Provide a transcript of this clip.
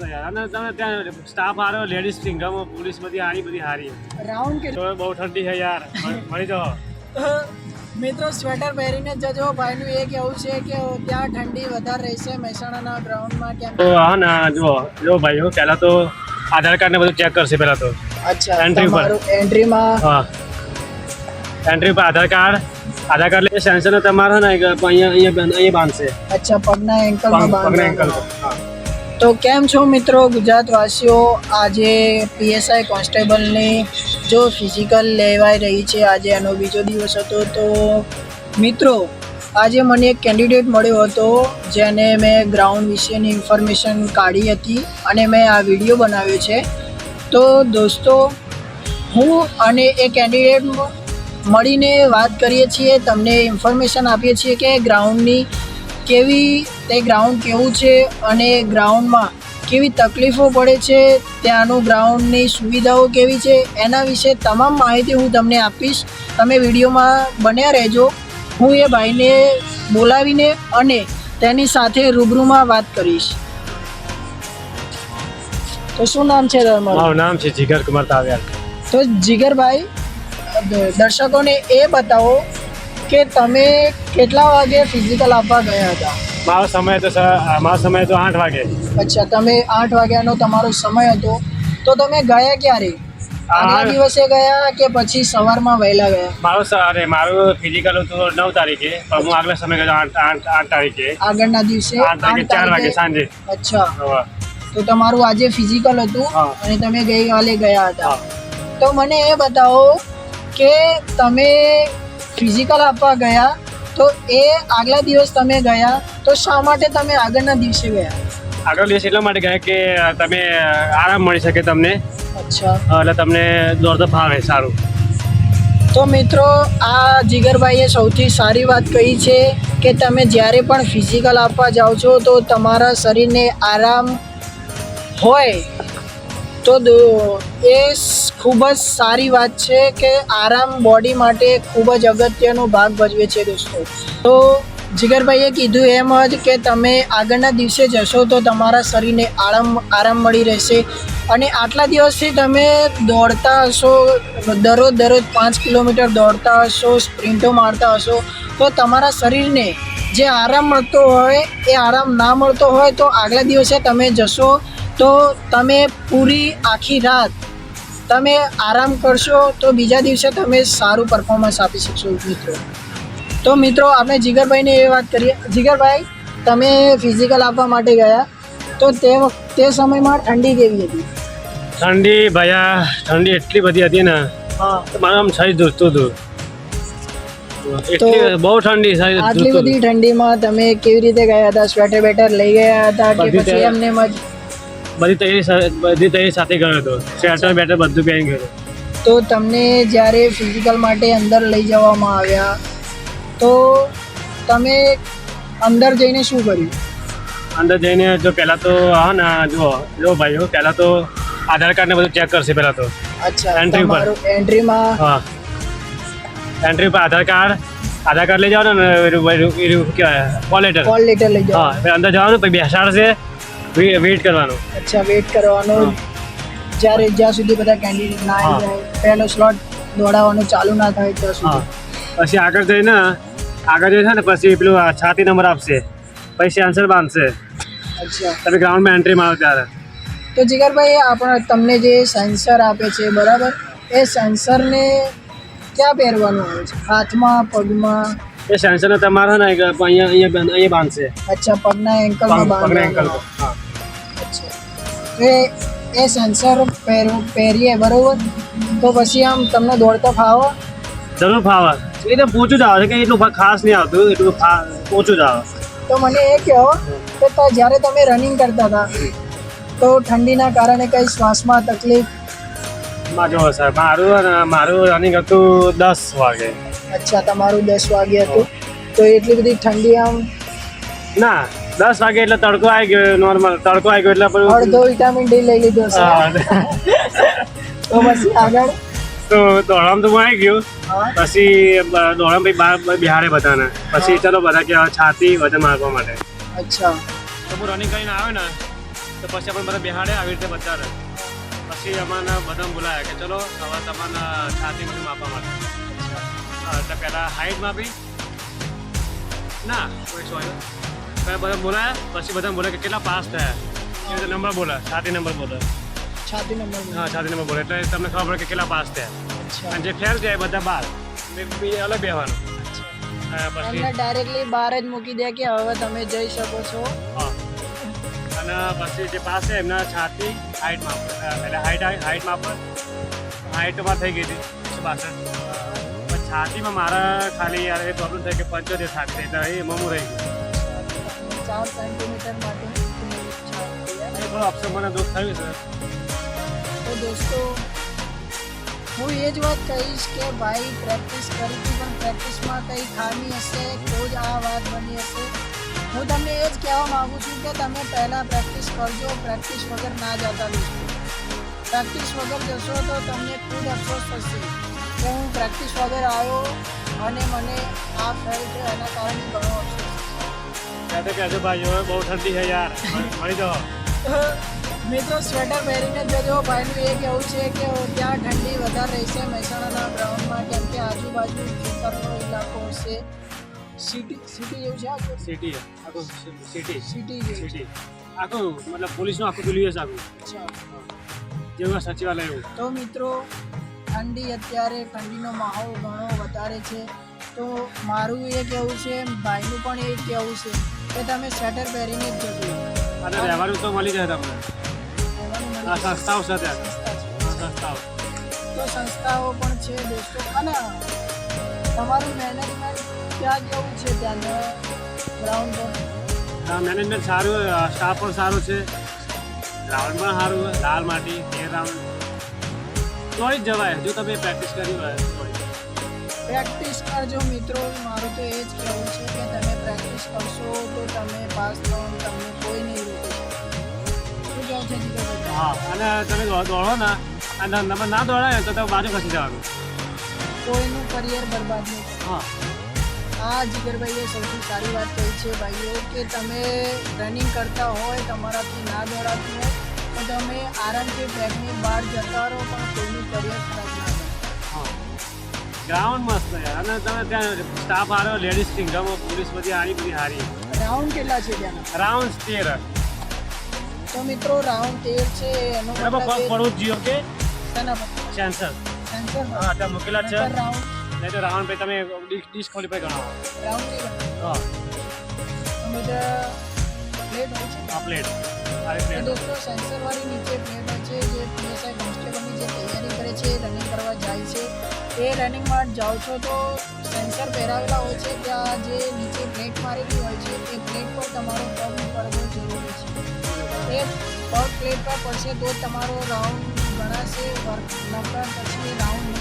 અને તમે ત્યાં સ્ટાફ હારો લેડીઝ સિંગમો પોલીસ બધી આની બધી હારી. રાઉન્ડ કે તો બહુ ઠંડી છે યાર. મળી- જાઓ. મિત્રો સ્વેટર પહેરીને જજો. ભાઈનું એ કહેવું છે કે ત્યાં ઠંડી વધારે રહેશે મહેસાણાના ગ્રાઉન્ડમાં કેમ? તો હા ના જો જો ભાઈઓ પહેલા તો આધાર કાર્ડ ને બધું ચેક કરશે પહેલા તો. અચ્છા એન્ટ્રી પર. એન્ટ્રીમાં હા. એન્ટ્રી પર આધાર કાર્ડ. આધાર કાર્ડ એટલે સેન્સર તમારે ને અહીંયા અહીંયા અહીંયા બાંધશે. અચ્છા પગના એન્કલ પગના એન્કલ બાંધવાનું તો કેમ છો મિત્રો ગુજરાતવાસીઓ? આજે પીએસઆઈ કોન્સ્ટેબલની જો ફિઝિકલ લેવાઈ રહી છે, આજે એનો બીજો દિવસ હતો, તો મિત્રો આજે મને એક કેન્ડિડેટ મળ્યો હતો, જેને મેં ગ્રાઉન્ડ વિશેની ઇન્ફોર્મેશન કાઢી હતી અને મેં આ વીડિયો બનાવ્યો છે. તો દોસ્તો, હું અને એ કેન્ડિડેટ મળીને વાત કરીએ છીએ, તમને ઇન્ફોર્મેશન આપીએ છીએ કે ગ્રાઉન્ડની કેવી તે ગ્રાઉન્ડ કેવું છે અને ગ્રાઉન્ડમાં કેવી તકલીફો પડે છે ત્યાંનું ગ્રાઉન્ડની સુવિધાઓ કેવી છે એના વિશે તમામ માહિતી હું તમને આપીશ. તમે વિડીયોમાં બન્યા રહેજો. હું એ ભાઈને બોલાવીને અને તેની સાથે રૂબરૂમાં વાત કરીશ. તો શું નામ છે તમારું? નામ છે જીગર કુમાર તાવ્યાલ. તો જીગરભાઈ દર્શકોને એ બતાવો કે તમે કેટલા વાગે ફિઝિકલ આપવા ગયા હતા? મારો સમય તો સર મારો સમય તો આઠ વાગે. અચ્છા તમે આઠ વાગ્યાનો તમારો સમય હતો. તો તમે ગયા ક્યારે? આગલા આ- દિવસે ગયા કે પછી સવારમાં વહેલા ગયા? મારો સવારે અરે મારું ફિઝિકલ હતું નવ તારીખે પણ હું આગલા સમય ગયો આઠ આઠ આઠ તારીખે. આગળના દિવસે આઠ તારીખે ચાર વાગે સાંજે. અચ્છા. તો તમારું આજે ફિઝિકલ હતું અને તમે ગઈકાલે ગયા હતા. તો મને એ બતાવો કે તમે ફિઝિકલ આપવા ગયા તો એ આગલા દિવસ તમે ગયા તો શા માટે તમે આગળના દિવસે ગયા? આગળ દિવસ એટલા માટે ગયા કે તમે આરામ મળી શકે તમને. અચ્છા. એટલે તમને દોડતો ફાવે સારું. તો મિત્રો આ જીગરભાઈએ સૌથી સારી વાત કહી છે કે તમે જ્યારે પણ ફિઝિકલ આપવા જાઓ છો તો તમારા શરીરને આરામ હોય તો એ ખૂબ જ સારી વાત છે કે આરામ બોડી માટે ખૂબ જ અગત્યનો ભાગ ભજવે છે દોસ્તો. તો જીગરભાઈએ કીધું એમ જ કે તમે આગળના દિવસે જશો તો તમારા શરીરને આરામ આરામ મળી રહેશે. અને આટલા દિવસથી તમે દોડતા હશો, દરરોજ દરરોજ પાંચ કિલોમીટર દોડતા હશો, સ્પ્રિન્ટો મારતા હશો, તો તમારા શરીરને જે આરામ મળતો હોય, એ આરામ ના મળતો હોય તો આગલા દિવસે તમે જશો તો તમે પૂરી આખી રાત તમે આરામ કરશો તો બીજા દિવસે તમે સારું પરફોર્મન્સ આપી શકશો મિત્રો. તો મિત્રો આપણે જીગરભાઈને એ વાત કરીએ. જીગરભાઈ તમે ફિઝિકલ આપવા માટે ગયા. તો તે વખત તે સમયમાં ઠંડી કેવી હતી? ઠંડી ભયા ઠંડી એટલી બધી હતી ને મારા આમ શરીર ધૂજતું હતું. બહુ ઠંડી આટલી બધી ઠંડીમાં તમે કેવી રીતે ગયા હતા? સ્વેટર બેટર લઈ ગયા હતા કે પછી એમને એમ જ. બધી તૈયારી બધી તૈયારી સાથે ગયો હતો. સ્વેટર બેટર બધું પહેરી ગયો તો તમને જ્યારે ફિઝિકલ માટે અંદર લઈ જવામાં આવ્યા તો તમે અંદર જઈને શું કર્યું? અંદર જઈને જો પહેલાં તો હા ને જુઓ જો ભાઈઓ પહેલાં તો આધાર કાર્ડ ને બધું ચેક કરશે પહેલાં તો. અચ્છા એન્ટ્રી પર. એન્ટ્રીમાં હા. એન્ટ્રી પર આધાર કાર્ડ આધાર કાર્ડ લઈ જવાનું ને કોલ લેટર કોલ લેટર લઈ હા જાઓ અંદર જવાનું પછી બેસાડશે વેઇટ કરવાનું. અચ્છા વેઇટ કરવાનો. જ્યારે જ્યાં સુધી બધા કેન્ડિડેટ ના આવી જાય પહેલો સ્લોટ દોડાવવાનું ચાલુ ના થાય ત્યાં સુધી. પછી આગળ જઈને આગળ જઈને ને પછી પેલું છાતી નંબર આપશે. પછી આન્સર બાંધશે. અચ્છા. તમે ગ્રાઉન્ડમાં એન્ટ્રી મારો ત્યારે. તો જીગરભાઈ આપણે તમને જે સેન્સર આપે છે બરાબર? એ સેન્સરને ક્યાં પહેરવાનું આવે છે? હાથમાં પગમાં? એ સેન્સર તમારે ને અહીંયા અહીંયા અહીંયા બાંધશે. અચ્છા પગના એન્કલમાં પગ- પગના એન્કલ હા. અચ્છા. એ- એ સેન્સર પહેરવું પહેરીએ બરોબર? તો પછી આમ તમને દોડતા ફાવો? જરૂર ફાવે. એટલે પોચું જ આવે છે કે એટલું ખાસ નહીં આવતું એટલું ઓછું જ આવે. તો મને એ કહો કે જ્યારે તમે રનિંગ કરતા હતા તો ઠંડીના કારણે કંઈ શ્વાસમાં તકલીફ? મારું મારું રનિંગ હતું દસ વાગે. અચ્છા તમારું દસ વાગે હતું. તો એટલી બધી ઠંડી આમ? ના દસ વાગે એટલે તડકો આવી ગયો નોર્મલ તડકો આવી ગયો એટલે પણ અડધો વિટામિન ડી લઈ લીધો તો પછી આગળ? તો દોડામ તો હું આવી ગયો. પછી દોડામ ભાઈ બહાર બિહારે બધાને. પછી ચલો બધા કે છાતી વજન મારવા માટે. અચ્છા. તો હું રનિંગ કરીને આવ્યો ને તો પછી આપણે બધા બિહારે આવી રીતે બધા પછી અમારા બધા બોલાયા કે ચલો હવે તમારે છાતી બધું માપવા માટે. એટલે પહેલાં હાઈટ માપી. ના કોઈ સોય પહેલાં બધા બોલાયા પછી બધા બોલે કે કેટલા પાસ થયા. એ રીતે નંબર બોલે છાતી નંબર બોલે. છાતી નંબર હા છાતી નંબર બોલે. એટલે તમને ખબર પડે કે કેટલા પાસ થયા. અને જે ફેલ જાય બધા બાર. અલગ બેહવાનું. પછી એમને ડાયરેક્ટલી બહાર જ મૂકી દે કે હવે તમે જઈ શકો છો. અને પછી જે પાસે એમના છાતી હાઈટ માપ. એટલે હાઈટ હાઈટ માપ. હાઈટમાં થઈ ગઈ હતી. એકસો બાસઠ છાતીમાં મારા ખાલી યાર એ પ્રોબ્લેમ થાય કે પંચોતેર છાતી એટલે એ મમું રહી ગયું. ચાર સેન્ટીમીટર માટે એમ? થોડું મને દુઃખ થયું છે. તો દોસ્તો હું એ જ વાત કહીશ કે ભાઈ પ્રેક્ટિસ કરી હતી પણ પ્રેક્ટિસમાં કંઈ ખામી હશે? તો જ આ વાત બની હશે. હું તમને એ જ કહેવા માગું છું કે તમે પહેલાં પ્રેક્ટિસ કરજો. પ્રેક્ટિસ વગર ના જતા દોસ્તો પ્રેક્ટિસ વગર જશો તો તમને ખુદ અફસોસ થશે. હું પ્રેક્ટિસ વગર આવ્યો અને મને આ થયું છે એના કારણે ઘણો અફસોસ કહેજો ભાઈ હવે બહુ ઠંડી છે યાર. મળી જાઓ મિત્રો સ્વેટર પહેરીને જજો ભાઈનું એ કહેવું છે કે ત્યાં ઠંડી વધારે રહેશે. મહેસાણાના ગ્રાઉન્ડમાં કેમ કે આજુબાજુ ખેતરનો ઇલાકો હશે સિટી સિટી જેવું છે આખું? સિટી આખું સિટી સિટી સિટી આખું મતલબ પોલીસનું આખું પેલું છે આખું. જેવું સચિવાલય તો મિત્રો ઠંડી અત્યારે ઠંડીનો માહોલ ઘણો વધારે છે. તો મારું એ કહેવું છે ભાઈનું પણ એ કહેવું છે કે તમે સ્વેટર પહેરીને જ જજો. અને રહેવાનું તો મળી જાય તમને. આ સંસ્થાઓ ત્યાં. સંસ્થાઓ. તો સંસ્થાઓ પણ છે દોસ્તો. અને તમારું મેનેજમેન્ટ ક્યાં જેવું છે ત્યાંના ગ્રાઉન્ડ પર? મેનેજમેન્ટ સારું સ્ટાફ પણ સારું છે. ગ્રાઉન્ડ પણ સારું લાલ માટી બે રાઉન્ડ જ જવાય. જો તમે પ્રેક્ટિસ કરી હોય પ્રેક્ટિસ કરજો મિત્રો. મારું તો એ જ કહેવું છે કે તમે પ્રેક્ટિસ કરશો તો તમે પાસ થો તમને કોઈ નહીં રોકે. હા અને તમે દોડો ને. અને તમે ના દોડાય ને તો તમે બાજુ ખસી જવાનું. કોઈનું કરિયર બરબાદ નહીં. હા. આ જીગરભાઈએ સૌથી સારી વાત કહી છે ભાઈઓ કે તમે રનિંગ કરતા હોય તમારાથી ના દોડાતું હોય તમે આરામથી ટ્રેકની બહાર જતા રહો પણ કોઈની ફરિયાદ ગ્રાઉન્ડ મસ્ત છે અને તમે ત્યાં સ્ટાફ આવ્યો લેડીઝ કિંગડમ પોલીસ બધી આની બધી હારી. રાઉન્ડ કેટલા છે ત્યાં રાઉન્ડ તેર. તો મિત્રો રાઉન્ડ તેર છે એનો મતલબ પડવું જીઓ કે? સેન્સર સેન્સર હા ત્યાં મૂકેલા છે. રાઉન્ડ નહીં તો રાઉન્ડ પછી તમે ડિસ્કોલિફાઈ ગણાવો. રાઉન્ડ હા. મિત્રો પ્લેટ હોય છે. પ્લેટ દોસ્તો સેન્સર વાળી નીચે પ્લેટ છે, જે પીએસઆઈ કોન્સ્ટેબલની જે તૈયારી કરે છે રનિંગ કરવા જાય છે, એ રનિંગમાં જાઓ છો તો સેન્સર પહેરાવેલા હોય છે ત્યાં જે નીચે પ્લેટ મારેલી હોય છે, એ પ્લેટ પર તમારો પગ પડવો જરૂરી છે. એ પગ પ્લેટ પર પડશે તો તમારો રાઉન્ડ ગણાશે વર્ક નકર પછી રાઉન્ડ